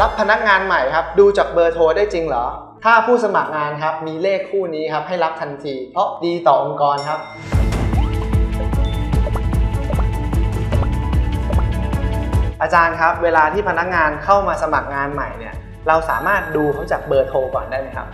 รับพนักงานใหม่ครับ ดูจากเบอร์โทรได้จริงเหรอ ถ้าผู้สมัครงานครับ มีเลขคู่นี้ครับ ให้รับทันที เพราะดีต่อองค์กรครับ อาจารย์ครับ เวลาที่พนักงานเข้ามาสมัครงานใหม่เนี่ย เราสามารถดูเขาจากเบอร์โทรก่อนได้ไหมครับ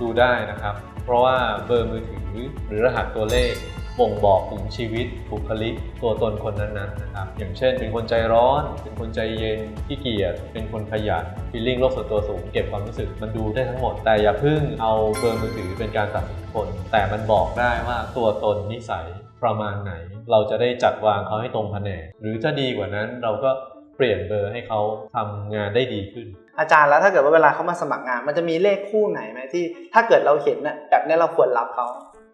ดูได้นะครับ เพราะว่าเบอร์มือถือหรือรหัสตัวเลข บ่งบอกถึงชีวิตบุคลิกตัวตนคนนั้นๆนะครับอย่างเช่น เป็นคนใจร้อน เป็นคนใจเย็นขี้เกียจเป็นคนขยันฟีลลิ่งโลกส่วนตัวสูง เก็บความรู้สึกมันดูได้ทั้งหมด แต่อย่าเพิ่งเอาเบอร์มือถือเป็นการตัดสินคน แต่มันบอกได้ว่าตัวตนนิสัยประมาณไหน เราจะได้จัดวางเขาให้ตรงแผนกหรือจะดีกว่านั้นเราก็เปลี่ยนเบอร์ให้เขาทำงานได้ดีขึ้นอาจารย์แล้วถ้าเกิดว่าเวลาเขามาสมัครงาน มันจะมีเลขคู่ไหนไหมที่ ถ้าเกิดเราเห็นน่ะแบบนี้เราควรรับเขา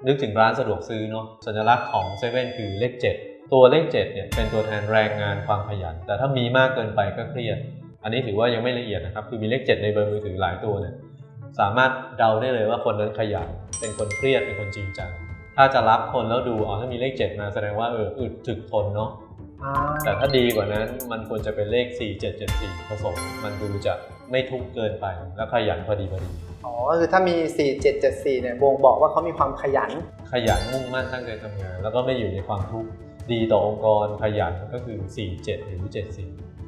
นึกถึงร้านสะดวกซื้อเนาะสัญลักษณ์ของเซเว่นคือเลข 7 ตัวเลข7เนี่ยเป็นตัวแทนแรงงานความขยัน แต่ถ้ามีมากเกินไปก็เครียด อันนี้ถือว่ายังไม่ละเอียดนะครับ คือมีเลข 7 ในเบอร์มือถือหลายตัวเนี่ยสามารถเดาได้เลยว่าคนนั้นขยัน เป็นคนเครียดเป็นคนจริงจังถ้าจะรับคนแล้วดูอ๋อถ้ามีเลข 7 มาแสดงว่าเอออึดถึกทนเนาะอ่าแต่ถ้าดีกว่านั้นมันควรจะเป็นเลข 4774ผสมมันดูจะ ไม่ทุกข์เกินไป แล้วขยันพอดีพอดี อ๋อก็คือถ้ามี 4774เนี่ยบ่งบอกว่าเขามีความขยัน ขยันมุ่งมั่นตั้งใจทำงาน แล้วก็ไม่อยู่ในความทุกข์ดีต่อองค์กรขยันก็คือ 47 หรือ 74อ่า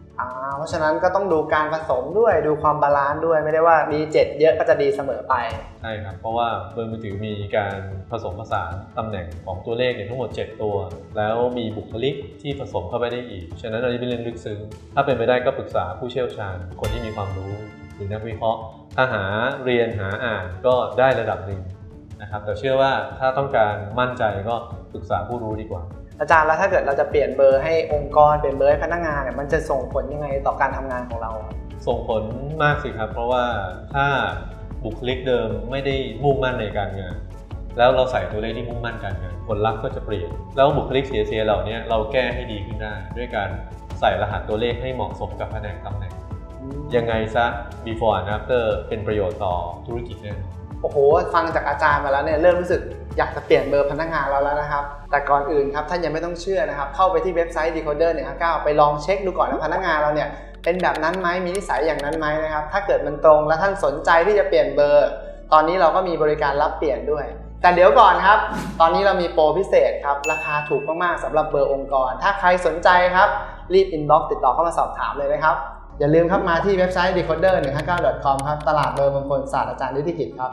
เพราะฉะนั้นก็ต้องดูการผสมด้วยดูความบาลานซ์ด้วยไม่ได้ว่ามี7เยอะก็จะดีเสมอไป ใช่ครับ เพราะว่าเบอร์มือถือมีการผสมผสานตำแหน่งของตัวเลขเนี่ยทั้งหมด 7 ตัว แล้วมีบุคลิกที่ผสมเข้าไปได้อีก ฉะนั้นอันนี้เป็นเรื่องลึกซึ้งถ้าเป็นไปได้ก็ปรึกษาผู้เชี่ยวชาญ คนที่มีความรู้หรือนักวิเคราะห์ถ้าหาเรียนหาอ่านก็ได้ระดับหนึ่งนะครับแต่เชื่อว่าถ้าต้องการมั่นใจก็ปรึกษาผู้รู้ดีกว่า อาจารย์แล้วถ้าเกิดเราจะเปลี่ยนเบอร์ให้องค์กรเปลี่ยนเบอร์ให้พนักงานเนี่ยมันจะส่งผลยังไงต่อการทำงานของเราครับส่งผลมากสิครับ เพราะว่าถ้าบุคลิกเดิมไม่ได้มุ่งมั่นในการงาน แล้วเราใส่ตัวเลขที่มุ่งมั่นการงานผลลัพธ์ก็จะเปลี่ยน แล้วบุคลิกเสียๆเหล่านี้เราแก้ให้ดีขึ้นได้ ด้วยการใส่รหัสตัวเลขให้เหมาะสมกับแผนกตำแหน่งยังไงซะ before and after เป็นประโยชน์ต่อธุรกิจแน่นอน โอ้โห ฟังจากอาจารย์มาแล้วเนี่ยเริ่มรู้สึกอยากจะเปลี่ยนเบอร์พนักงานเราแล้วนะครับ แต่ก่อนอื่นครับท่านยังไม่ต้องเชื่อนะครับ เข้าไปที่เว็บไซต์ decoder 159ไปลองเช็คดูก่อนว่าพนักงานเราเนี่ยเป็นแบบนั้นไหมมีนิสัยอย่างนั้นไหมนะครับ ถ้าเกิดมันตรงและท่านสนใจที่จะเปลี่ยนเบอร์ ตอนนี้เราก็มีบริการรับเปลี่ยนด้วย แต่เดี๋ยวก่อนครับ ตอนนี้เรามีโปรพิเศษครับ ราคาถูกมากๆสำหรับเบอร์องค์กร ถ้าใครสนใจครับรีบอินบ็อกซ์ติดต่อเข้ามาสอบถามเลยนะครับอย่าลืมครับมาที่เว็บไซต์ decoder 159 com ครับ ตลาดเบอร์มงคลศาสตร์อาจารย์ฤทธิกิจครับ